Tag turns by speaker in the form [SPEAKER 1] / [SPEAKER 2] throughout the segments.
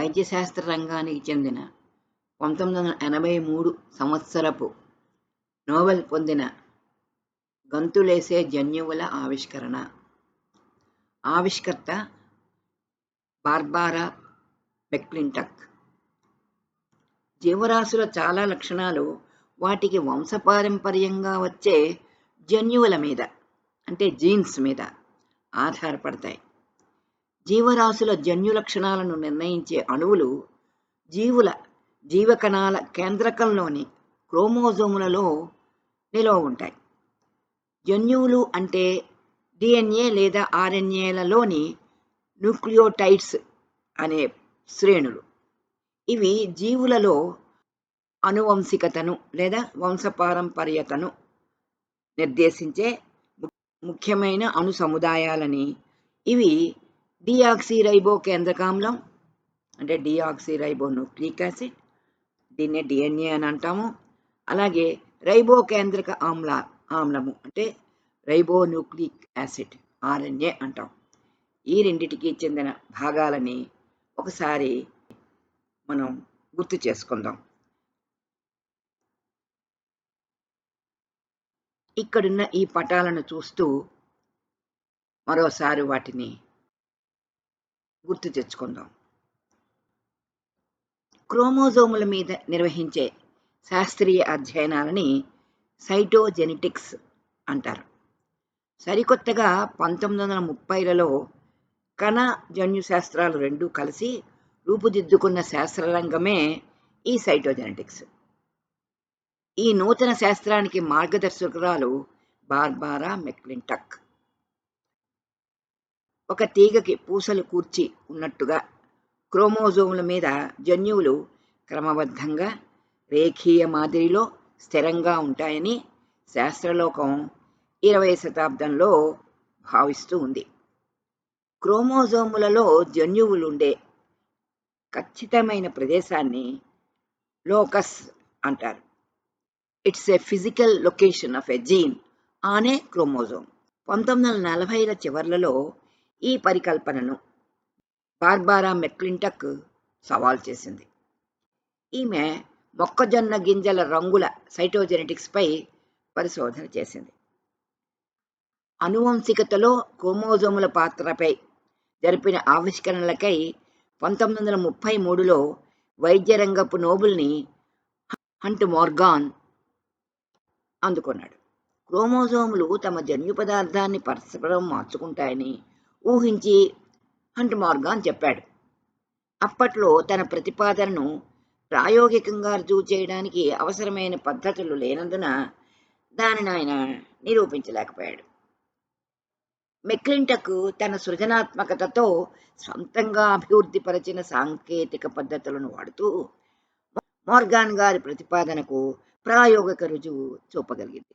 [SPEAKER 1] వైద్యశాస్త్ర రంగానికి చెందిన పంతొమ్మిది వందల ఎనభై మూడు సంవత్సరపు నోబెల్ పొందిన గంతులేసే జన్యువుల ఆవిష్కరణ. ఆవిష్కర్త బార్బారా మెక్లింటక్. జీవరాశుల చాలా లక్షణాలు వాటికి వంశపారంపర్యంగా వచ్చే జన్యువుల మీద అంటే జీన్స్ మీద ఆధారపడతాయి. జీవరాశుల జన్యు లక్షణాలను నిర్ణయించే అణువులు జీవుల జీవకణాల కేంద్రకంలోని క్రోమోజోములలో నిల్వ ఉంటాయి. జన్యువులు అంటే డిఎన్ఏ లేదా ఆర్ఎన్ఏలలోని న్యూక్లియోటైడ్స్ అనే శ్రేణులు. ఇవి జీవులలో అనువంశికతను లేదా వంశపారంపర్యతను నిర్దేశించే ముఖ్యమైన అణు సముదాయాలని ఇవి డిఆక్సిరైబో కేంద్రకాంలం అంటే డిఆక్సిరైబో న్యూక్లిక్ యాసిడ్ దీన్నే డిఎన్ఏ అని అంటాము. అలాగే రైబో కేంద్రక ఆమ్ల ఆమ్లము అంటే రైబో న్యూక్లిక్ యాసిడ్ ఆర్ఎన్ఏ అంటాం. ఈ రెండిటికి చెందిన భాగాలని ఒకసారి మనం గుర్తు చేసుకుందాం. ఇక్కడున్న ఈ పటాలను చూస్తూ మరోసారి వాటిని గుర్తు తెచ్చుకుందాం. క్రోమోజోముల మీద నిర్వహించే శాస్త్రీయ అధ్యయనాలని సైటోజెనెటిక్స్ అంటారు. సరికొత్తగా పంతొమ్మిది వందల ముప్పైలలో కణ జన్యు శాస్త్రాలు రెండూ కలిసి రూపుదిద్దుకున్న శాస్త్రరంగమే ఈ సైటోజెనెటిక్స్. ఈ నూతన శాస్త్రానికి మార్గదర్శకురాలు బార్బారా మెక్లింటక్. ఒక తీగకి పూసలు కూర్చి ఉన్నట్టుగా క్రోమోజోముల మీద జన్యువులు క్రమబద్ధంగా రేఖీయ మాదిరిలో స్థిరంగా ఉంటాయని శాస్త్రలోకం ఇరవై శతాబ్దంలో భావిస్తూ ఉంది. క్రోమోజోములలో జన్యువులుండే ఖచ్చితమైన ప్రదేశాన్ని లోకస్ అంటారు. It's a physical location of a gene on a chromosome. పంతొమ్మిది వందల నలభైల చివర్లలో ఈ పరికల్పనను బార్బారా మెక్లింటక్ సవాల్ చేసింది. ఈమె మొక్కజొన్న గింజల రంగుల సైటోజెనెటిక్స్పై పరిశోధన చేసింది. అనువంశికతలో క్రోమోజోముల పాత్రపై జరిపిన ఆవిష్కరణలకై పంతొమ్మిది వందల ముప్పై మూడులో వైద్యరంగపు నోబుల్ని హంట్ మోర్గాన్ అందుకున్నాడు. క్రోమోజోములు తమ జన్యు పదార్థాన్ని పరస్పరం మార్చుకుంటాయని ఊహించి హంట్ మార్గాన్ చెప్పాడు. అప్పట్లో తన ప్రతిపాదనను ప్రాయోగికంగా రుజువు చేయడానికి అవసరమైన పద్ధతులు లేనందున దానిని ఆయన నిరూపించలేకపోయాడు. మెక్లింటకు తన సృజనాత్మకతతో సొంతంగా అభివృద్ధిపరచిన సాంకేతిక పద్ధతులను వాడుతూ మోర్గాన్ గారి ప్రతిపాదనకు ప్రాయోగిక రుజువు చూపగలిగింది.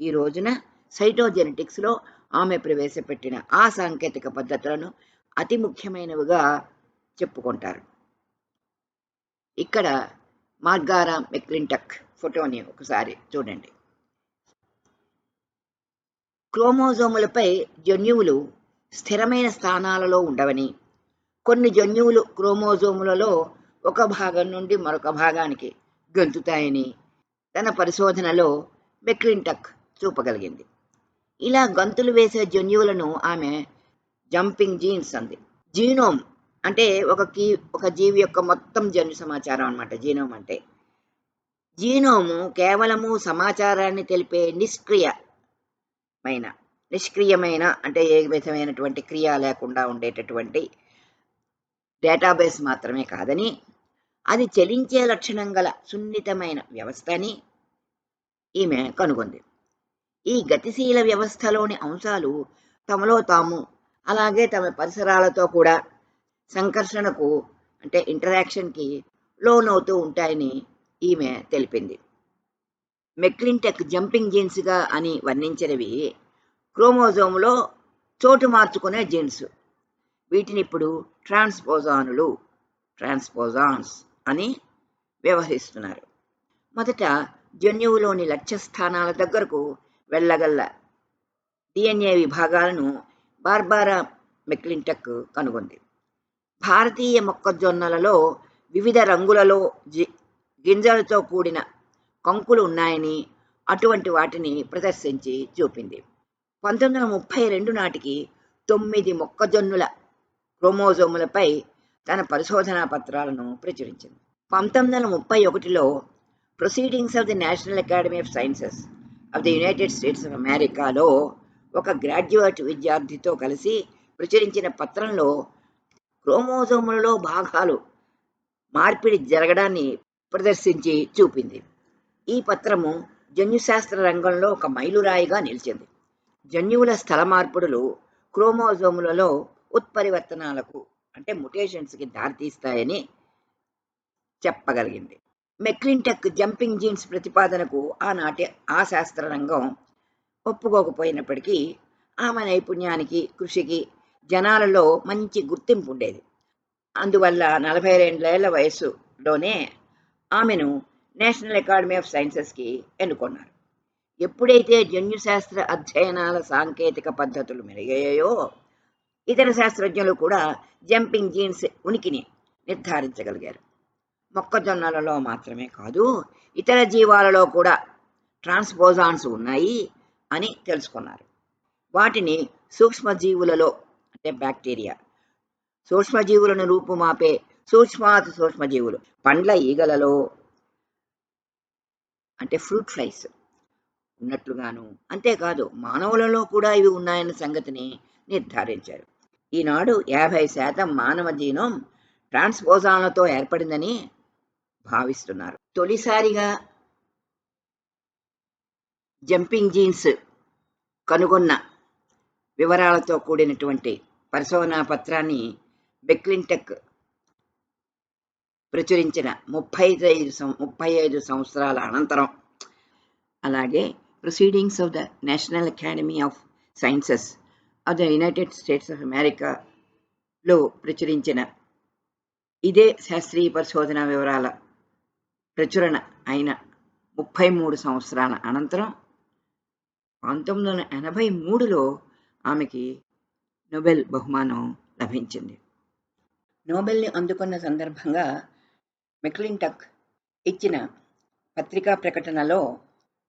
[SPEAKER 1] ఈ రోజున సైటోజెనెటిక్స్లో ఆమె ప్రవేశపెట్టిన ఆ సాంకేతిక పద్ధతులను అతి ముఖ్యమైనవిగా చెప్పుకుంటారు. ఇక్కడ మార్గారా మెక్లింటక్ ఫోటోని ఒకసారి చూడండి. క్రోమోజోములపై జన్యువులు స్థిరమైన స్థానాలలో ఉండవని కొన్ని జన్యువులు క్రోమోజోములలో ఒక భాగం నుండి మరొక భాగానికి గంతుతాయని తన పరిశోధనలో మెక్లింటక్ చూపగలిగింది. ఇలా గంతులు వేసే జన్యువులను ఆమె జంపింగ్ జీన్స్ అంది. జీనోమ్ అంటే ఒక కీ ఒక జీవి యొక్క మొత్తం జన్యు సమాచారం అనమాట జీనోమ్ అంటే జీనోము కేవలము సమాచారాన్ని తెలిపే నిష్క్రియమైన నిష్క్రియమైన అంటే ఏ విధమైనటువంటి క్రియ లేకుండా ఉండేటటువంటి డేటాబేస్ మాత్రమే కాదని అది చలించే లక్షణం గల సున్నితమైన వ్యవస్థని ఈమె కనుగొంది. ఈ గతిశీల వ్యవస్థలోని అంశాలు తమలో తాము అలాగే తమ పరిసరాలతో కూడా సంకర్షణకు అంటే ఇంటరాక్షన్కి లోనవుతూ ఉంటాయని ఈమె తెలిపింది. మెక్లింటెక్ జంపింగ్ జీన్స్గా అని వర్ణించినవి క్రోమోజోములో చోటు మార్చుకునే జీన్స్. వీటిని ఇప్పుడు ట్రాన్స్పోజానులు ట్రాన్స్పోజాన్స్ అని వ్యవహరిస్తున్నారు. మొదట జన్యువులోని లక్ష్య స్థానాల దగ్గరకు వెళ్ళగల డిఎన్ఏ విభాగాలను బార్బారా మెక్లింటక్ కనుగొంది. భారతీయ మొక్కజొన్నలలో వివిధ రంగులలో జి గింజలతో కూడిన కంకులు ఉన్నాయని అటువంటి వాటిని ప్రదర్శించి చూపింది. పంతొమ్మిది వందల ముప్పై రెండు నాటికి తొమ్మిది మొక్కజొన్నుల క్రోమోజోములపై తన పరిశోధనా పత్రాలను ప్రచురించింది. పంతొమ్మిది వందల ముప్పై ఒకటిలో Proceedings of the National Academy of Sciences of the United States of అమెరికాలో ఒక గ్రాడ్యుయేట్ విద్యార్థితో కలిసి ప్రచురించిన పత్రంలో క్రోమోజోములలో భాగాలు మార్పిడి జరగడాన్ని ప్రదర్శించి చూపింది. ఈ పత్రము జన్యుశాస్త్ర రంగంలో ఒక మైలురాయిగా నిలిచింది. జన్యువుల స్థల మార్పుడులు క్రోమోజోములలో ఉత్పరివర్తనాలకు అంటే ముటేషన్స్కి దారితీస్తాయని చెప్పగలిగింది. మెక్లింటెక్ జంపింగ్ జీన్స్ ప్రతిపాదనకు ఆనాటి ఆ శాస్త్ర రంగం ఒప్పుకోకపోయినప్పటికీ ఆమె నైపుణ్యానికి కృషికి జనాలలో మంచి గుర్తింపు ఉండేది. అందువల్ల నలభై రెండేళ్ళ వయసులోనే ఆమెను నేషనల్ అకాడమీ ఆఫ్ సైన్సెస్కి ఎన్నుకున్నారు. ఎప్పుడైతే జన్యుశాస్త్ర అధ్యయనాల సాంకేతిక పద్ధతులు మెరుగయ్యాయో ఇతర శాస్త్రజ్ఞులు కూడా జంపింగ్ జీన్స్ ఉనికిని నిర్ధారించగలిగారు. మొక్కజొన్నలలో మాత్రమే కాదు ఇతర జీవాలలో కూడా ట్రాన్స్పోజాన్స్ ఉన్నాయి అని తెలుసుకున్నారు. వాటిని సూక్ష్మజీవులలో అంటే బ్యాక్టీరియా సూక్ష్మజీవులను రూపుమాపే సూక్ష్మాతి సూక్ష్మజీవులు పండ్ల ఈగలలో అంటే ఫ్రూట్ ఫ్లైస్ ఉన్నట్లుగాను అంతేకాదు మానవులలో కూడా ఇవి ఉన్నాయన్న సంగతిని నిర్ధారించారు. ఈనాడు యాభై శాతం మానవ జీనోం ట్రాన్స్పోజాన్లతో ఏర్పడిందని భావిస్తున్నారు. తొలిసారిగా జంపింగ్ జీన్స్ కనుగొన్న వివరాలతో కూడినటువంటి పరిశోధనా పత్రాన్ని బెక్లింటెక్ ప్రచురించిన ముప్పై ఐదు ముప్పై ఐదు సంవత్సరాల అనంతరం. అలాగే Proceedings of the National Academy of Sciences of the United States of అమెరికాలో ప్రచురించిన ఇదే శాస్త్రీయ పరిశోధన వివరాల ప్రచురణ అయిన ముప్పై మూడు సంవత్సరాల అనంతరం పంతొమ్మిది వందల ఎనభై మూడులో ఆమెకి నోబెల్ బహుమానం లభించింది. నోబెల్ని అందుకున్న సందర్భంగా మెక్లింటక్ ఇచ్చిన పత్రికా ప్రకటనలో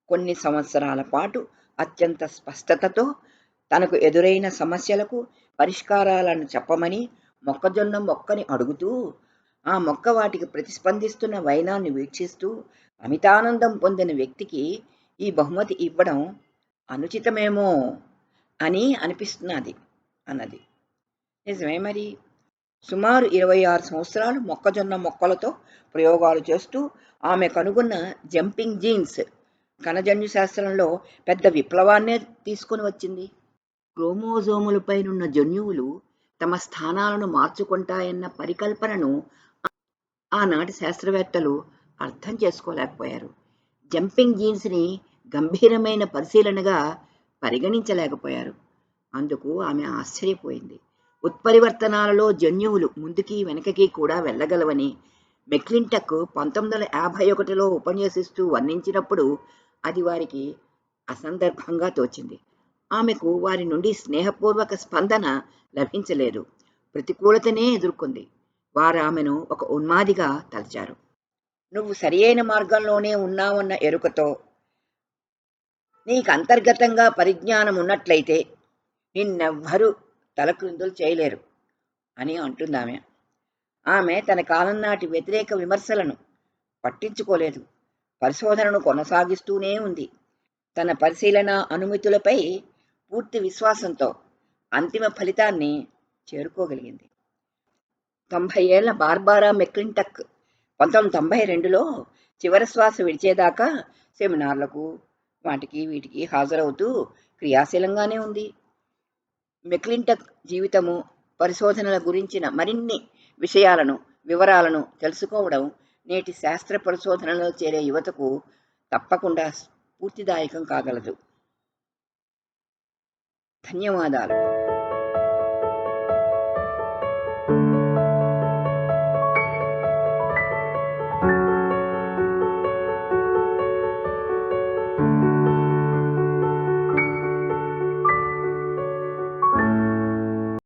[SPEAKER 1] కొన్ని సంవత్సరాల పాటు అత్యంత స్పష్టతతో తనకు ఎదురైన సమస్యలకు పరిష్కారాలను చెప్పమని మొక్కజొన్న మొక్కని అడుగుతూ ఆ మొక్క వాటికి ప్రతిస్పందిస్తున్న వైనాన్ని వీక్షిస్తూ అమితానందం పొందిన వ్యక్తికి ఈ బహుమతి ఇవ్వడం అనుచితమేమో అని అనిపిస్తున్నది అన్నది. నిజమే మరి? సుమారు ఇరవై ఆరు సంవత్సరాలు మొక్కజొన్న మొక్కలతో ప్రయోగాలు చేస్తూ ఆమె కనుగొన్న జంపింగ్ జీన్స్ కణజన్యు శాస్త్రంలో పెద్ద విప్లవాన్నే తీసుకొని వచ్చింది. క్రోమోజోములపైనున్న జన్యువులు తమ స్థానాలను మార్చుకుంటాయన్న పరికల్పనను ఆనాటి శాస్త్రవేత్తలు అర్థం చేసుకోలేకపోయారు. జంపింగ్ జీన్స్ని గంభీరమైన పరిశీలనగా పరిగణించలేకపోయారు. అందుకు ఆమె ఆశ్చర్యపోయింది. ఉత్పరివర్తనాలలో జన్యువులు ముందుకి వెనకకి కూడా వెళ్ళగలవని మెక్లింటక్ పంతొమ్మిది వందల యాభై ఒకటిలో ఉపన్యసిస్తూ వర్ణించినప్పుడు అది వారికి అసందర్భంగా తోచింది. ఆమెకు వారి నుండి స్నేహపూర్వక స్పందన లభించలేదు. ప్రతికూలతనే ఎదుర్కొంది. వారు ఆమెను ఒక ఉన్మాదిగా తలచారు. నువ్వు సరియైన మార్గంలోనే ఉన్నావన్న ఎరుకతో నీకు అంతర్గతంగా పరిజ్ఞానం ఉన్నట్లయితే నిన్నెవ్వరూ తలక్రిందులు చేయలేరు అని అంటుందామె ఆమె తన కాలం నాటి వ్యతిరేక విమర్శలను పట్టించుకోలేదు. పరిశోధనను కొనసాగిస్తూనే ఉంది. తన పరిశీలన అనుమతులపై పూర్తి విశ్వాసంతో అంతిమ ఫలితాన్ని చేరుకోగలిగింది. తొంభై ఏళ్ళ బార్బారా మెక్లింటక్ పంతొమ్మిది తొంభై రెండులో చివరి శ్వాస విడిచేదాకా సెమినార్లకు వాటికి వీటికి హాజరవుతూ క్రియాశీలంగానే ఉంది. మెక్లింటక్ జీవితము పరిశోధనల గురించిన మరిన్ని విషయాలను వివరాలను తెలుసుకోవడం నేటి శాస్త్ర పరిశోధనలో చేరే యువతకు తప్పకుండా స్ఫూర్తిదాయకం కాగలదు. ధన్యవాదాలు.